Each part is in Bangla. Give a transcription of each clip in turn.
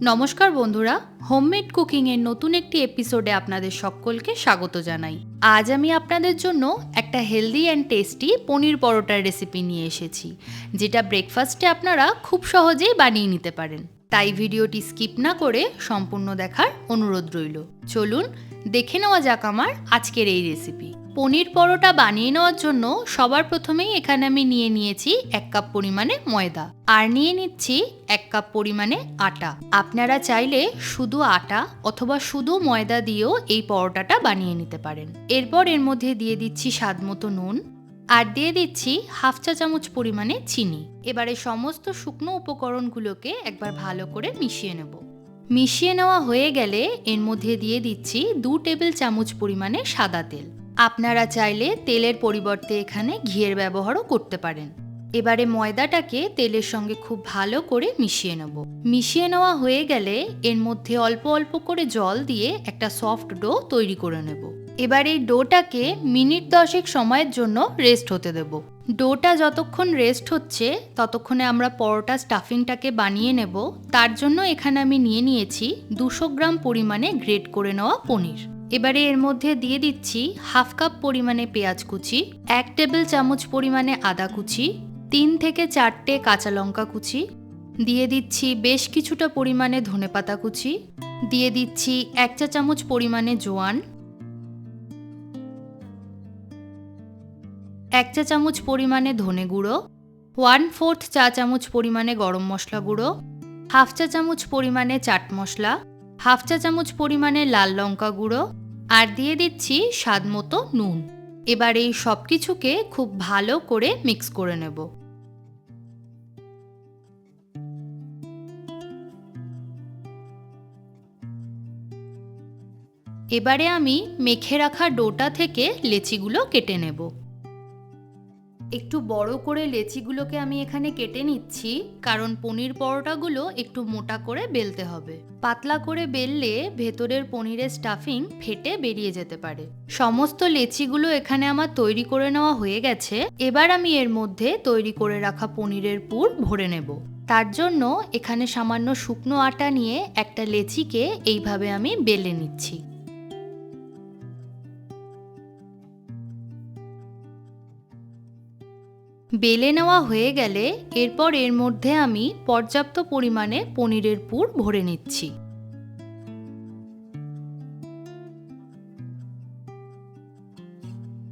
নমস্কার বন্ধুরা হোমমেড কুকিংয়ের নতুন একটি এপিসোডে আপনাদের সকলকে স্বাগত জানাই। আজ আমি আপনাদের জন্য একটা হেলদি অ্যান্ড টেস্টি পনির পরোটার রেসিপি নিয়ে এসেছি, যেটা ব্রেকফাস্টে আপনারা খুব সহজেই বানিয়ে নিতে পারেন। তাই ভিডিওটি স্কিপ না করে সম্পূর্ণ দেখার অনুরোধ রইল। চলুন, দেখে নেওয়া যাক আমার আজকের এই রেসিপি পনির পরোটা বানিয়ে নেওয়ার জন্য সবার প্রথমেই এখানে আমি নিয়ে নিয়েছি এক কাপ পরিমাণে ময়দা। আর নিয়ে নিচ্ছি এক কাপ পরিমাণে আটা। আপনারা চাইলে শুধু আটা অথবা শুধু ময়দা দিয়েও এই পরোটাটা বানিয়ে নিতে পারেন। এরপর এর মধ্যে দিয়ে দিচ্ছি স্বাদ মতো নুন। আর দিয়ে দিচ্ছি হাফ চা চামচ পরিমাণে চিনি। এবারে সমস্ত শুকনো উপকরণগুলোকে একবার ভালো করে মিশিয়ে নেব। মিশিয়ে নেওয়া হয়ে গেলে এর মধ্যে দিয়ে দিচ্ছি দু টেবিল চামচ পরিমাণে সাদা তেল। আপনারা চাইলে তেলের পরিবর্তে এখানে ঘিয়ের ব্যবহারও করতে পারেন। এবারে ময়দাটাকে তেলের সঙ্গে খুব ভালো করে মিশিয়ে নেব। মিশিয়ে নেওয়া হয়ে গেলে এর মধ্যে অল্প অল্প করে জল দিয়ে একটা সফট ডো তৈরি করে নেব। এবার এই ডোটাকে মিনিট দশেক সময়ের জন্য রেস্ট হতে দেব। ডোটা যতক্ষণ রেস্ট হচ্ছে, ততক্ষণে আমরা পরোটা স্টাফিংটাকে বানিয়ে নেব। তার জন্য এখানে আমি নিয়ে নিয়েছি দুশো গ্রাম পরিমাণে গ্রেট করে নেওয়া পনির। এবারে এর মধ্যে দিয়ে দিচ্ছি হাফ কাপ পরিমাণে পেঁয়াজ কুচি, এক টেবিল চামচ পরিমাণে আদা কুচি, তিন থেকে চারটে কাঁচা লঙ্কা কুচি, দিয়ে দিচ্ছি বেশ কিছুটা পরিমাণে ধনেপাতা কুচি, দিয়ে দিচ্ছি এক চা চামচ পরিমাণে জোয়ান এক চা চামচ পরিমাণে ধনে গুঁড়ো ওয়ান ফোর্থ চা চামচ পরিমাণে গরম মশলা গুঁড়ো হাফ চা চামচ পরিমাণে চাট মশলা হাফ চা চামচ পরিমাণে লাল লঙ্কা গুঁড়ো, আর দিয়ে দিচ্ছি স্বাদ মতো নুন। এবার এই সব কিছুকে খুব ভালো করে মিক্স করে নেব। এবারে আমি মেখে রাখা ডোটা থেকে লেচিগুলো কেটে নেব। একটু বড় করে লেচিগুলোকে আমি এখানে কেটে নিচ্ছি, কারণ পনির পরোটাগুলো একটু মোটা করে বেলতে হবে। পাতলা করে বেললে ভেতরের পনিরের স্টাফিং ফেটে বেরিয়ে যেতে পারে। সমস্ত লেচিগুলো এখানে আমার তৈরি করে নেওয়া হয়ে গেছে। এবার আমি এর মধ্যে তৈরি করে রাখা পনিরের পুর ভরে নেব। তার জন্য এখানে সামান্য শুকনো আটা নিয়ে একটা লেচিকে এইভাবে আমি বেলে নিচ্ছি। বেলে নেওয়া হয়ে গেলে এরপর এর মধ্যে আমি পর্যাপ্ত পরিমাণে পনিরের পুর ভরে নিচ্ছি।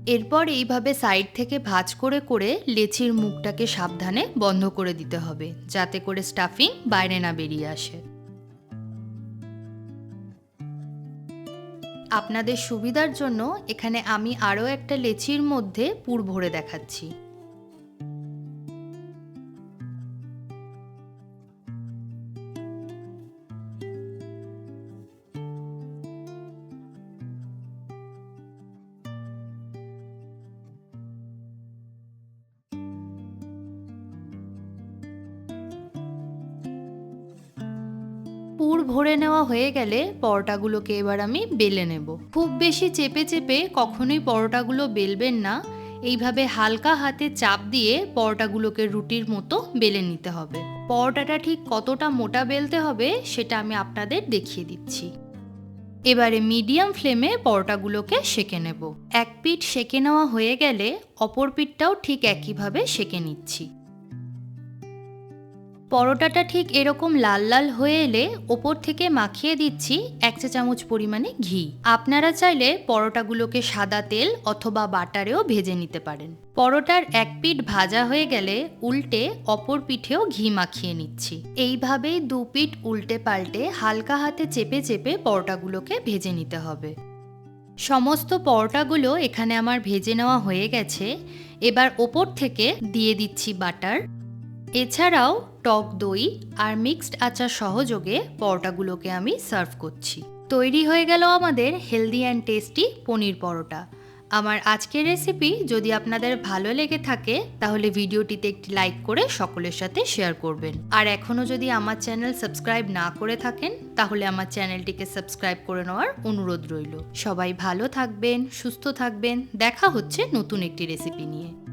এরপর এইভাবে সাইড থেকে ভাজ করে করে লেচির মুখটাকে সাবধানে বন্ধ করে দিতে হবে, যাতে করে স্টাফিং বাইরে না বেরিয়ে আসে। আপনাদের সুবিধার জন্য এখানে আমি আরও একটা লেচির মধ্যে পুর ভরে দেখাচ্ছি। পুর ভরে নেওয়া হয়ে গেলে পরোটাগুলোকে এবার আমি বেলে নেব। খুব বেশি চেপে চেপে কখনোই পরোটাগুলো বেলবেন না। এইভাবে হালকা হাতে চাপ দিয়ে পরোটাগুলোকে রুটির মতো বেলে নিতে হবে। পরোটাটা ঠিক কতটা মোটা বেলতে হবে সেটা আমি আপনাদের দেখিয়ে দিচ্ছি। এবারে মিডিয়াম ফ্লেমে পরোটাগুলোকে সেকে নেব। এক পিঠ সেকে নেওয়া হয়ে গেলে অপর পিঠটাও ঠিক একইভাবে সেকে নিচ্ছি। পরোটাটা ঠিক এরকম লাল লাল হয়ে এলে ওপর থেকে মাখিয়ে দিচ্ছি এক চা চামচ পরিমাণে ঘি। আপনারা চাইলে পরোটাগুলোকে সাদা তেল অথবা বাটারেও ভেজে নিতে পারেন। পরোটার এক পিঠ ভাজা হয়ে গেলে উল্টে অপর পিঠেও ঘি মাখিয়ে নিচ্ছি। এইভাবেই দু পিঠ উল্টে পাল্টে হালকা হাতে চেপে চেপে পরোটাগুলোকে ভেজে নিতে হবে। সমস্ত পরোটাগুলো এখানে আমার ভেজে নেওয়া হয়ে গেছে। এবার ওপর থেকে দিয়ে দিচ্ছি বাটার। এছাড়াও টক দই আর মিক্সড আচার সহযোগে পরোটাগুলোকে আমি সার্ভ করছি। তৈরি হয়ে গেল আমাদের healthy and tasty paneer paratha. আমার আজকের রেসিপি যদি আপনাদের ভালো লেগে থাকে, তাহলে ভিডিওটিতে একটি লাইক করে সকলের সাথে শেয়ার করবেন। আর এখনও যদি আমার চ্যানেল সাবস্ক্রাইব না করে থাকেন, তাহলে আমার চ্যানেলটিকে সাবস্ক্রাইব করে নেওয়ার অনুরোধ রইল। সবাই ভালো থাকবেন, সুস্থ থাকবেন। দেখা হচ্ছে নতুন একটি রেসিপি নিয়ে।